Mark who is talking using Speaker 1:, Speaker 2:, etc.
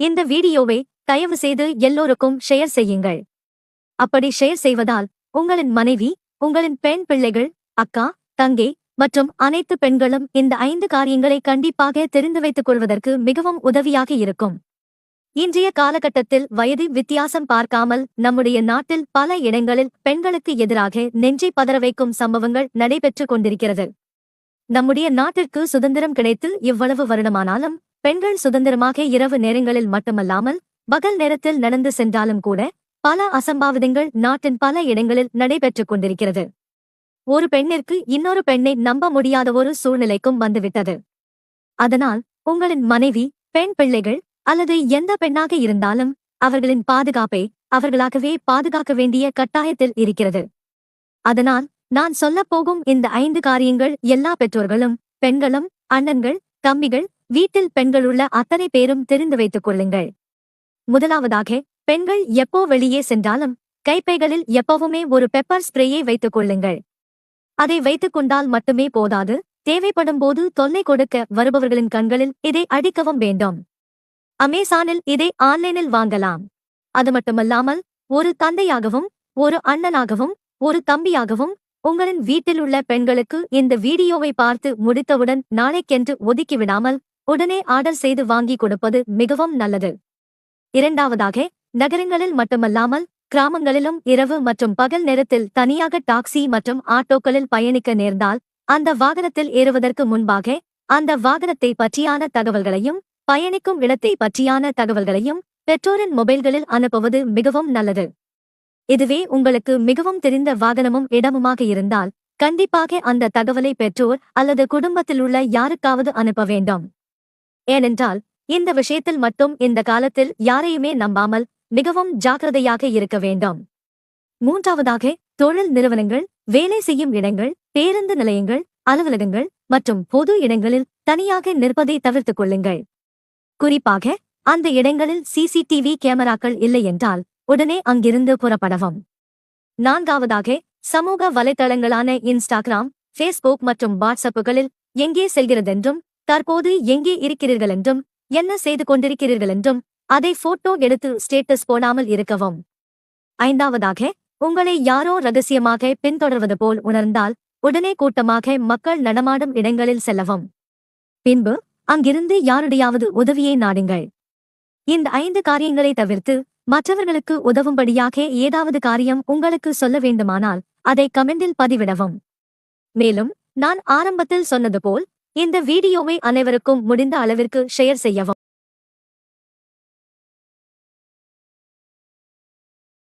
Speaker 1: இந்த வீடியோவை தயவு செய்து எல்லோருக்கும் ஷேர் செய்யுங்கள். அப்படி ஷேர் செய்வதால் உங்களின் மனைவி உங்களின் பெண் பிள்ளைகள் அக்கா தங்கை மற்றும் அனைத்து பெண்களும் இந்த ஐந்து காரியங்களை கண்டிப்பாக தெரிந்து வைத்துக் கொள்வதற்கு மிகவும் உதவியாக இருக்கும். இன்றைய காலகட்டத்தில் வயது வித்தியாசம் பார்க்காமல் நம்முடைய நாட்டில் பல இடங்களில் பெண்களுக்கு எதிராக நெஞ்சை பதற வைக்கும் சம்பவங்கள் நடைபெற்றுக் கொண்டிருக்கிறது. நம்முடைய நாட்டிற்கு சுதந்திரம் கிடைத்து இவ்வளவு வருடமானாலும் பெண்கள் சுதந்திரமாக இரவு நேரங்களில் மட்டுமல்லாமல் பகல் நேரத்தில் நடந்து சென்றாலும் கூட பல அசம்பாவிதங்கள் நாட்டின் பல இடங்களில் நடைபெற்றுக் கொண்டிருக்கிறது. ஒரு பெண்ணிற்கு இன்னொரு பெண்ணை நம்ப முடியாத ஒரு சூழ்நிலைக்கும் வந்துவிட்டது. அதனால் உங்களின் மனைவி பெண் பிள்ளைகள் அல்லது எந்த பெண்ணாக இருந்தாலும் அவர்களின் பாதுகாப்பை அவர்களாகவே பாதுகாக்க வேண்டிய கட்டாயத்தில் இருக்கிறது. அதனால் நான் சொல்லப் போகும் இந்த ஐந்து காரியங்கள் எல்லா பெற்றோர்களும் பெண்களும் அண்ணன்கள் தம்பிகள் வீட்டில் பெண்களுள்ள அத்தனை பேரும் தெரிந்து வைத்துக் கொள்ளுங்கள். முதலாவதாக பெண்கள் எப்போ வெளியே சென்றாலும் கைப்பைகளில் எப்பவுமே ஒரு பெப்பர் ஸ்ப்ரேயை வைத்துக் கொள்ளுங்கள். அதை வைத்துக் கொண்டால் மட்டுமே போதாது தேவைப்படும் போது தொல்லை கொடுக்க வருபவர்களின் கண்களில் இதை அடிக்கவும் வேண்டும். அமேசானில் இதை ஆன்லைனில் வாங்கலாம். அது மட்டுமல்லாமல் ஒரு தந்தையாகவும் ஒரு அண்ணனாகவும் ஒரு தம்பியாகவும் உங்களின் வீட்டில் உள்ள பெண்களுக்கு இந்த வீடியோவை பார்த்து முடித்தவுடன் நாளைக்கென்று ஒதுக்கிவிடாமல் உடனே ஆர்டர் செய்து வாங்கி கொடுப்பது மிகவும் நல்லது. இரண்டாவதாக நகரங்களில் மட்டுமல்லாமல் கிராமங்களிலும் இரவு மற்றும் பகல் நேரத்தில் தனியாக டாக்ஸி மற்றும் ஆட்டோக்களில் பயணிக்க நேர்ந்தால் அந்த வாகனத்தில் ஏறுவதற்கு முன்பாக அந்த வாகனத்தை பற்றியான தகவல்களையும் பயணிக்கும் இடத்தை பற்றியான தகவல்களையும் பெற்றோரின் மொபைல்களில் அனுப்புவது மிகவும் நல்லது. இதுவே உங்களுக்கு மிகவும் தெரிந்த வாகனமும் இடமுமாக இருந்தால் கண்டிப்பாக அந்த தகவலை பெற்றோர் அல்லது குடும்பத்தில் உள்ள யாருக்காவது அனுப்ப வேண்டும். ஏனென்றால் இந்த விஷயத்தில் மட்டும் இந்த காலத்தில் யாரையுமே நம்பாமல் மிகவும் ஜாக்கிரதையாக இருக்க வேண்டும். மூன்றாவதாக தொழில் நிறுவனங்கள் வேலை செய்யும் இடங்கள் பேருந்து நிலையங்கள் அலுவலகங்கள் மற்றும் பொது இடங்களில் தனியாக நிற்பதை தவிர்த்துக் கொள்ளுங்கள். குறிப்பாக அந்த இடங்களில் சிசிடிவி கேமராக்கள் இல்லை என்றால் உடனே அங்கிருந்து புறப்படவும். நான்காவதாக சமூக வலைதளங்களான இன்ஸ்டாகிராம் ஃபேஸ்புக் மற்றும் வாட்ஸ்அப்புகளில் எங்கே செல்கிறதென்றும் தற்போது எங்கே இருக்கிறீர்கள் என்றும் என்ன செய்து கொண்டிருக்கிறீர்கள் என்றும் அதை போட்டோ எடுத்து ஸ்டேட்டஸ் போடாமல் இருக்கவும். ஐந்தாவதாக உங்களை யாரோ ரகசியமாக பின்தொடர்வது போல் உணர்ந்தால் உடனே கூட்டமாக மக்கள் நடமாடும் இடங்களில் செல்லவும். பின்பு அங்கிருந்து யாருடையாவது உதவியை நாடுங்கள். இந்த ஐந்து காரியங்களை தவிர்த்து மற்றவர்களுக்கு உதவும்படியாக ஏதாவது காரியம் உங்களுக்கு சொல்ல வேண்டுமானால் அதை கமெண்டில் பதிவிடவும். மேலும் நான் ஆரம்பத்தில் சொன்னது போல் இந்த வீடியோவை அனைவருக்கும் முடிந்த அளவிற்கு ஷேர் செய்யவும்.